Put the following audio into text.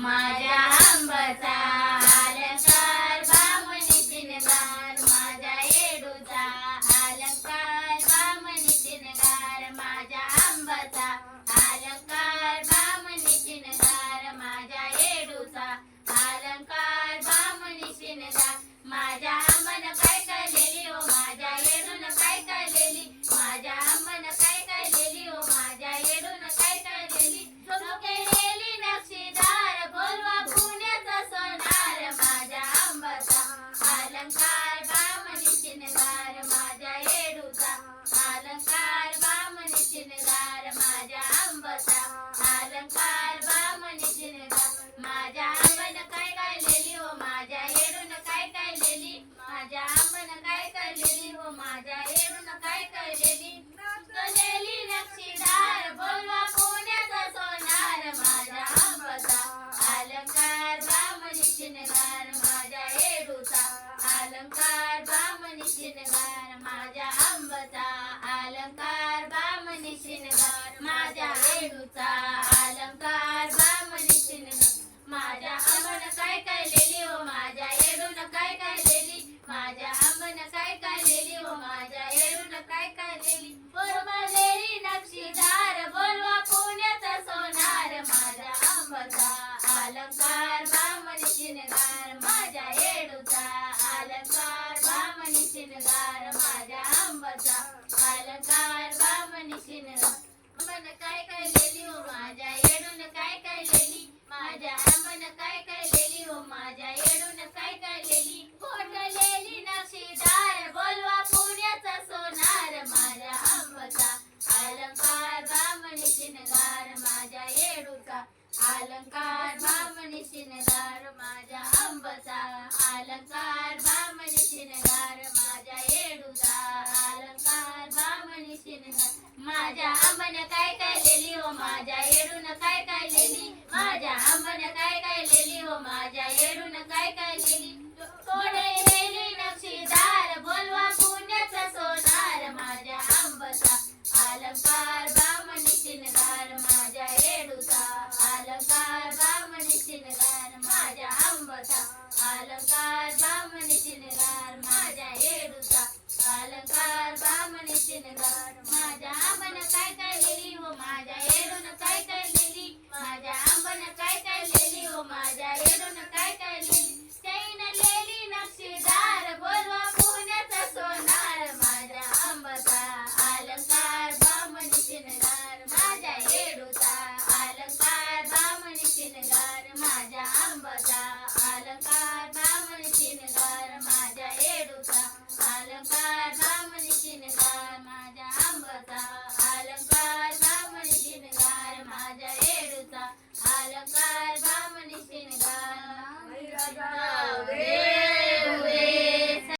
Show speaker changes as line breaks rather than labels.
Mas अलंकार बामणी शिनगार माझ्या आंबचा अलंकार बामणी शिनगार माझ्या रेणूचा अलंकार बामणी शिनगार माझ्या आंबन काय काय लिहिली हो माझ्या येडून काय काय लिहिली? माझ्या आंबन काय काय लिहिली हो माझ्या येडून काय काय लिहिली? बोललेली नक्षीदार बोलवा पुण्याचा सोनार. माझ्या आंबचा अलंकार बामणी शिनगार माझ्या शिनगार माझ्या आंबाचा. अलंकार बामणी शिनगार मन काय काय लेली हो माझ्या येडून काय काय लेली माझ्या आंबन काय काय लेली हो माझ्या येडून काय काय लेली लिहिली लेली नक्षीदार बोलवा पुण्याचा सोनार माझ्या आंबाचा. अलंकार बामणी शिनगार माझ्या येडूचा. अलंकार बामणी शिनगार माझ्या आंबाचा. अलंकार माझ्या आंबन काय काय लिहिली हो? माझ्या येडून काय काय लिहिली? माझ्या आंबन काय काय लिहिली हो? माझ्या येडून काय काय लिहिली? नक्षीदार बोलवा पुण्याचा सोनार. माझ्या अलंकार बामणी शिनगार माझ्या येडूचा अलंकार बामणी शिनगार माझ्या अलंकार बामणी शिनगार माझ्या येडूचा अलंकार शिनगार माझ्या आंबन काय काय हो माझ्या येडून काय काय लेली लेली हो माझ्या येडून काय काय लेली माझ्या आंबाचा अलंकार बामणी